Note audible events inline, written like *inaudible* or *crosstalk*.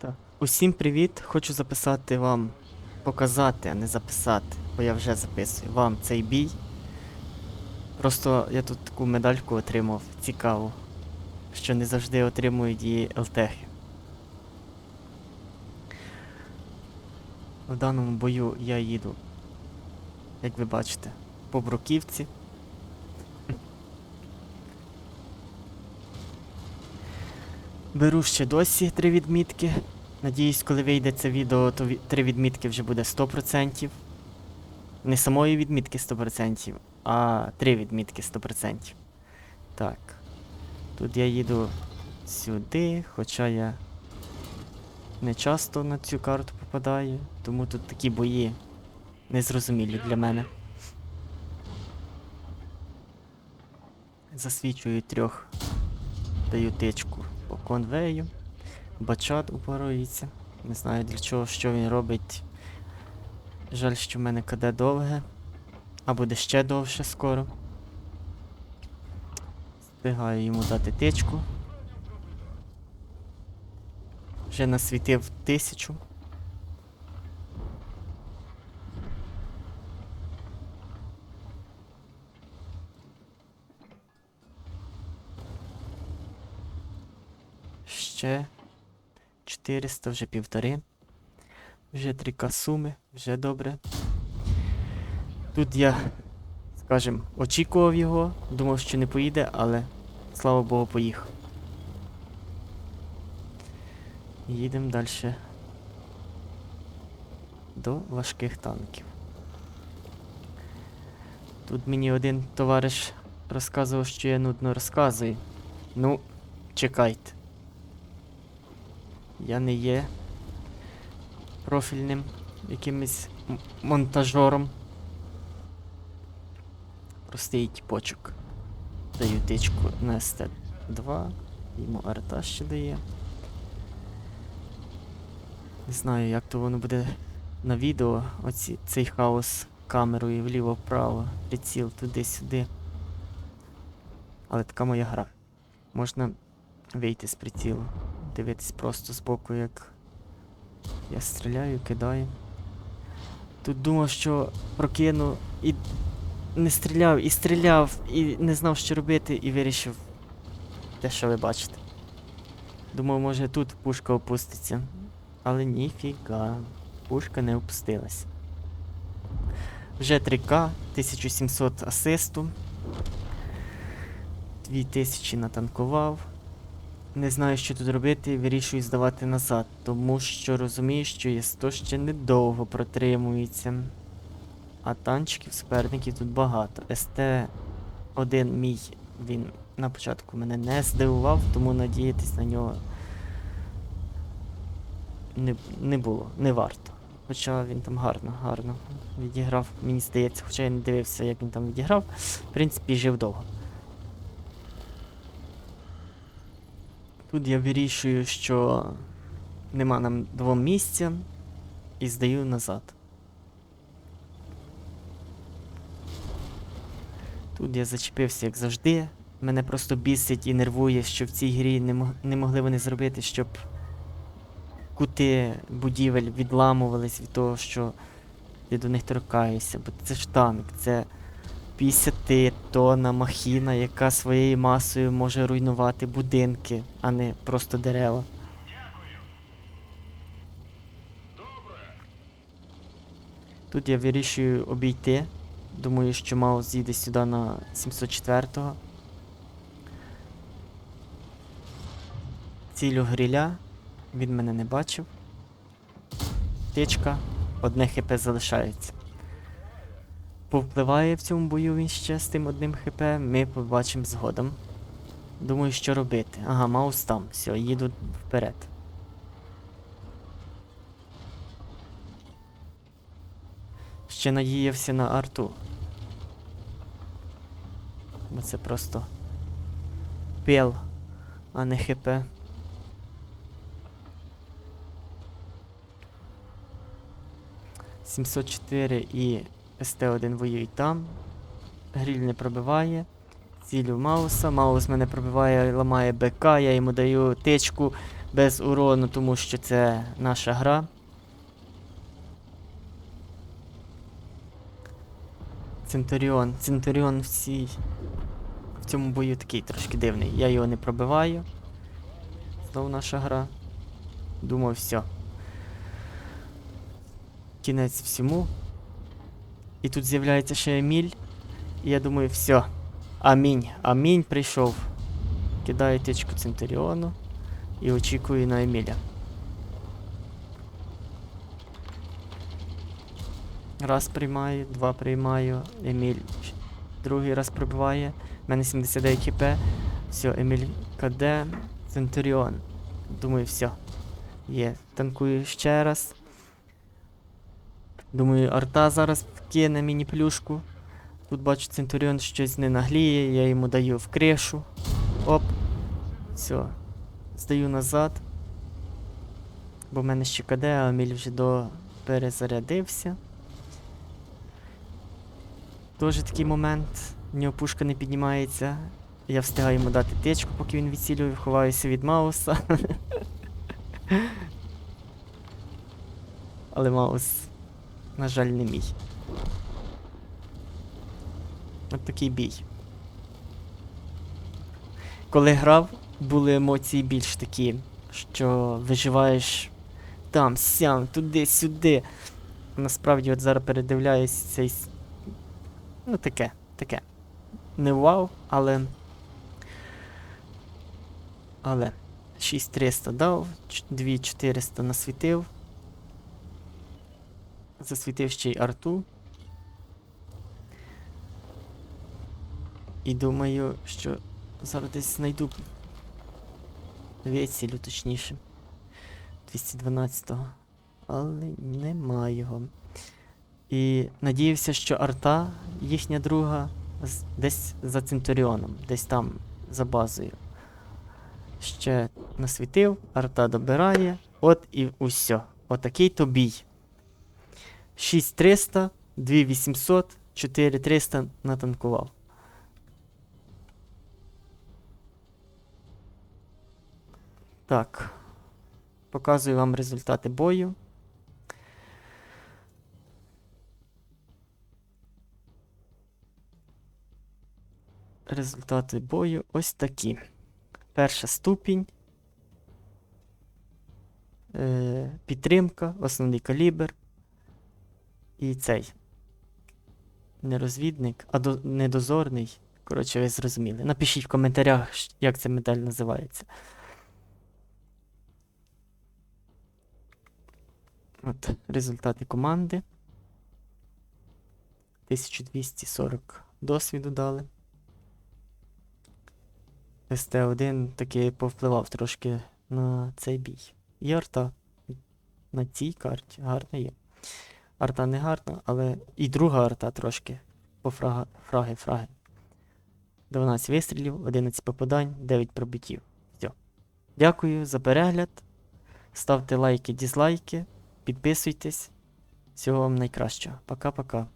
Так. Усім привіт! Хочу записати вам, показати, а не записати, бо я вже записую вам цей бій. Просто я тут таку медальку отримав, цікаву, що не завжди отримують її ЛТХи. В даному бою я їду, як ви бачите, по бруківці. Беру ще досі три відмітки. Надіюсь, коли вийде це відео, то три відмітки вже буде 100%. Не самої відмітки 100%, а три відмітки 100%. Так. Тут я їду сюди, хоча я не часто на цю карту попадаю, тому тут такі бої незрозумілі для мене. Засвічую трьох, даю тичку по конвею. Бачат упорується. Не знаю для чого, що він робить. Жаль, що в мене КД довге. А буде ще довше скоро. Встигаю йому дати тичку. Вже насвітив тисячу. Ще 400, вже півтори. Вже 3 суми, вже добре. Тут я, скажем, очікував його, думав, що не поїде, але слава Богу, поїхав. Їдемо далі до важких танків. Тут мені один товариш розказував, що я нудно розказую. Ну, чекайте. Я не є профільним якимось монтажером. Простий тіпочок. Даю тичку на СТ-2, йому арта ще дає. Не знаю, як то воно буде на відео, оці, цей хаос камерою вліво-вправо, приціл туди-сюди. Але така моя гра. Можна вийти з прицілу, дивитись просто збоку, як я стріляю, кидаю. Тут думав, що прокину і не стріляв, і стріляв, і не знав, що робити, і вирішив те, що ви бачите. Думав, може тут пушка опуститься. Але ніфіга, пушка не опустилась. Вже 3К, 1700 асисту. 2000 натанкував. Не знаю, що тут робити, вирішую здавати назад, тому що розумію, що ЄСТО ще недовго протримується. А танчиків суперників тут багато. СТ-1 мій, він на початку мене не здивував, тому надіятись на нього не, не було, не варто. Хоча він там гарно, гарно відіграв, мені здається, хоча я не дивився, як він там відіграв. В принципі, жив довго. Тут я вирішую, що нема нам двом місця і здаю назад. Тут я зачепився, як завжди. Мене просто бісить і нервує, що в цій грі не, мог- не могли вони зробити, щоб кути будівель відламувались від того, що ти до них торкаєшся. Бо це ж танк, це 50 тонна махіна, яка своєю масою може руйнувати будинки, а не просто дерева. Тут я вирішую обійти. Думаю, що Маус з'їде сюди на 704-го. Цілю гриля. Він мене не бачив. Тичка. Одне хп залишається. Повпливає в цьому бою він ще з тим одним хп, ми побачимо згодом. Думаю, що робити. Ага, маус там. Все, їду вперед. Ще надіявся на арту. Бо це просто пел, а не хп. Сімсот чотири і СТ-1 воюють там. Гріль не пробиває. Цілю Мауса. Маус мене пробиває, ламає БК, я йому даю тичку без урону, тому що це наша гра. Центуріон. Центуріон в цій. В цьому бою такий трошки дивний. Я його не пробиваю. Знову наша гра. Думав, все. Кінець всьому. І тут з'являється ще Еміль. І я думаю, все. Амінь. Амінь прийшов. Кидаю тичку Центуріону і очікую на Еміля. Раз приймаю, два приймаю, Еміль другий раз прибиває. У мене 79 хп. Все, Еміль КД, Центуріон. Думаю, все. Є. Танкую ще раз. Думаю, арта зараз кине мені плюшку. Тут бачу, Центуріон щось не нагліє, я йому даю в кришу. Оп. Все. Здаю назад. Бо в мене ще КД, а Еміль вже до перезарядився. Тоже такий момент. В нього пушка не піднімається. Я встигаю йому дати тичку, поки він відцілює, ховаюся від Мауса. *laughs* Але Маус, на жаль, не мій. От такий бій. Коли грав, були емоції більш такі, що виживаєш там, сям, туди-сюди. Насправді, от зараз передивляюсь цей. Ну, таке, таке. Не вау, але. Але. 6300 дав, 2400 насвітив. Засвітив ще й арту. І думаю, що зараз десь знайду вецілю, точніше. 212-го. Але нема його. І надіявся, що арта, їхня друга, десь за Центуріоном, десь там за базою. Ще насвітив, арта добирає. От і усе. Отакий то бій. 6300, 2800, 4300 натанкував. Так. Показую вам результати бою. Результати бою ось такі. Перша ступінь. Е, підтримка, основний калібр. І цей. Не розвідник, а до, недозорний. Коротше, ви зрозуміли. Напишіть в коментарях, як ця медаль називається. От, результати команди. 1240 досвіду дали. СТ1 таки повпливав трошки на цей бій. І арта на цій карті гарна є. Арта не гарна, але і друга арта трошки по фрага, фраги, фраги. 12 вистрілів, 11 попадань, 9 пробиттів. Все. Дякую за перегляд. Ставте лайки, дізлайки, підписуйтесь. Всього вам найкращого. Пока-пока.